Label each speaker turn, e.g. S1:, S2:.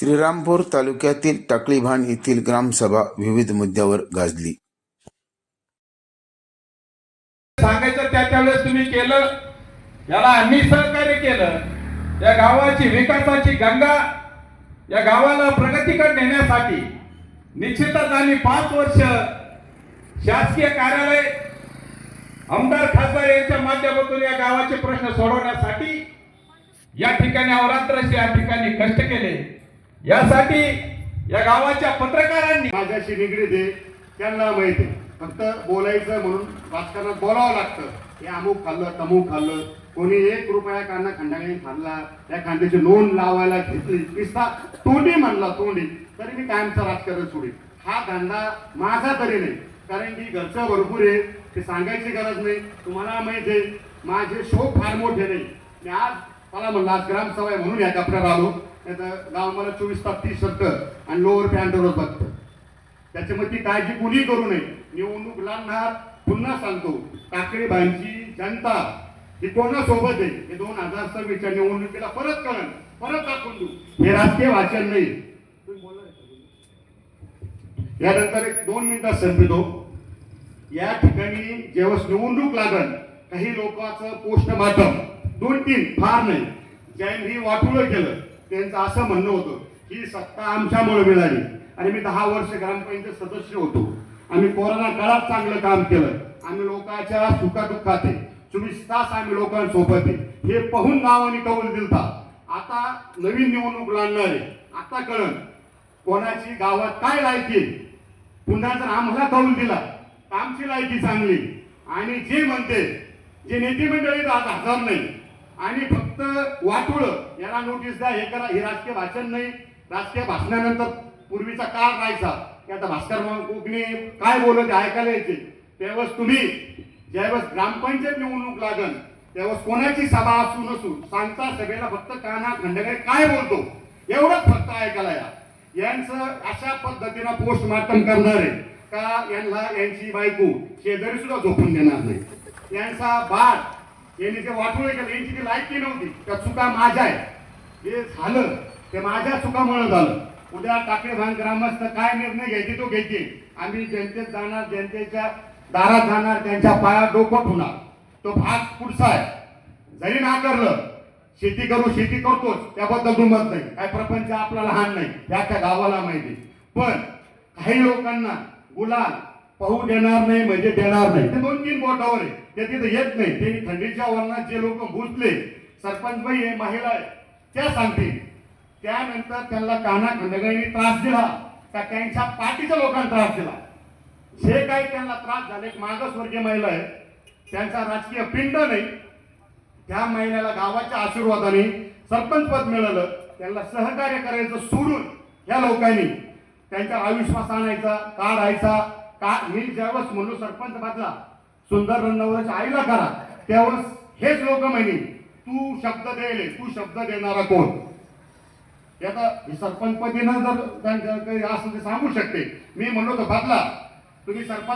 S1: श्रीरामपूर तालुक्यातील टाकळीभान येथील ग्रामसभा विविध मुद्द्यावर गाजली.
S2: सांगायचं त्या त्यावेळेस तुम्ही केलं. याला आम्ही सहकार्य केलं. या गावाची विकासाची गंगा या गावाला प्रगतीकडे नेण्यासाठी निश्चितच आम्ही पाच वर्ष शासकीय कार्यालय आमदार खासदार यांच्या माध्यमातून या गावाचे प्रश्न सोडवण्यासाठी या ठिकाणी अवरात्रशी या ठिकाणी कष्ट केले. यासाठी या गावाच्या पत्रकारांनी
S3: माझ्याशी निगडीत आहे. त्यांना माहिती आहे. फक्त बोलायचं म्हणून राजकारणात बोलावं लागतं. हे अमुक खाल्लं तमुक खाल्लं. कोणी एक रुपया कांदा खंडाने खाल्ला त्या कांद्याची नोंद लावायला घेतली किस्सा तोंडी म्हणला तोंडी तरी मी कायमचं राजकारण सोडी हा धंदा माझा तरी नाही. कारण की घरचं भरपूर आहे. ते सांगायची गरज नाही. तुम्हाला माहिती आहे माझे शोक फार मोठे नाही. मी आज मला म्हणलं आज ग्रामसभा आहे म्हणून या कपड्यात आलो. नाही तर गाव मला चोवीस तास तीस शर्ट आणि लोअर पॅन्टवरच बघतं. त्याच्यामध्ये ती काळजी कुणी करू नये निवडणूक लढणार पुन्हा सांगतो. काकडेबाईंची जनता ही कोणासोबत आहे हे दोन हजार सव्वीसच्या निवडणुकीला परत कळण परत दाखवून देऊ. हे राजकीय वाचन नाही. यानंतर एक दोन मिनिटात संपतो या ठिकाणी जेव्हा निवडणूक लागल काही लोकांचं पोस्टमार्टम दोन तीन फार नाही. ज्यांनी वाटुळं केलं. त्यांचं असं म्हणणं होतं ही सत्ता आमच्यामुळे मिळाली. आणि मी दहा वर्ष ग्रामपंचायत सदस्य होतो. आम्ही कोरोना काळात चांगलं काम केलं. आम्ही लोकांच्या सुखादुःखात चोवीस तास आम्ही लोकांसोबत हे पाहून गावांनी कौल दिलता. आता नवीन निवडणूक लागणार आहे आता कळण कोणाची गावात काय लायकी पुन्हा जर आम्हाला कौल दिला आमची लायकी चांगली. आणि जे म्हणते जे नेते मंडळी आज हजार नाही. आणि फक्त फक्त वाटोळ. याला नोटीस द्या हे करा. हे राजकीय भाषण नाही. राजकीय भाषणानंतर पूर्वीचा काळ राहायचा. की आता भास्कर कोकणी काय बोलत ऐकायला यायचे त्यावेळेस तुम्ही ज्यावेळेस ग्रामपंचायत निवडणूक लागल त्यावेळेस कोणाची सभा असू नसू सांगता सभेला फक्त काना खंडकडे काय बोलतो? एवढंच फक्त ऐकायला या. यांचं अशा पद्धतीनं पोस्टमार्टम करणार आहे का यांना यांची बायको शेजारी सुद्धा झोपून देणार नाही. यांचा बाळ यांनी जे वाटोळे केलं यांची ती लायकी नव्हती. त्या चुका माझ्या आहे. हे झालं. ते माझ्या चुकामुळे झालं. उद्या टाकळे भान ग्रामस्थ काय निर्णय घ्यायचे तो घ्यायचे. आम्ही जनतेत जाणार जनतेच्या दारात जाणार त्यांच्या पाया डोकं होणार तो भाग पुढचा आहे. जरी नाकारलं शेती करू शेती करतोच त्याबद्दल दुमत नाही. काय प्रपंच आपला लहान नाही. त्या त्या गावाला माहिती. पण काही लोकांना गुलाल पाहू देणार नाही म्हणजे देणार नाही. ते दोन तीन बोटावर आहे. ते तिथे येत नाही. ते थंडीच्या वरणात जे लोक घुसले सरपंच बाई आहे महिला आहे त्या सांगतील. त्यानंतर त्यांना काना खंडगाईने त्रास दिला. का त्यांच्या पाठीच्या लोकांना त्रास दिला. जे काही त्यांना त्रास झाले मागासवर्गीय महिला आहे. त्यांचा राजकीय पिंड नाही. त्या महिलेला गावाच्या आशीर्वादाने सरपंच पद मिळालं. त्यांना सहकार्य करायचं सोडून या लोकांनी त्यांच्या अविश्वास आणायचा काढायचा का मी ज्यावेळेस म्हणलो सरपंच बदला सुंदर रंगावरच्या आईला करा त्यावेळेस हेच लोक म्हणे तू शब्द द्यायले तू शब्द देणारा कोण? आता हे सरपंच पदीनं जर त्यांच्या काही असं ते सांगू शकते. मी म्हणलो तर बदला तुम्ही सरपंच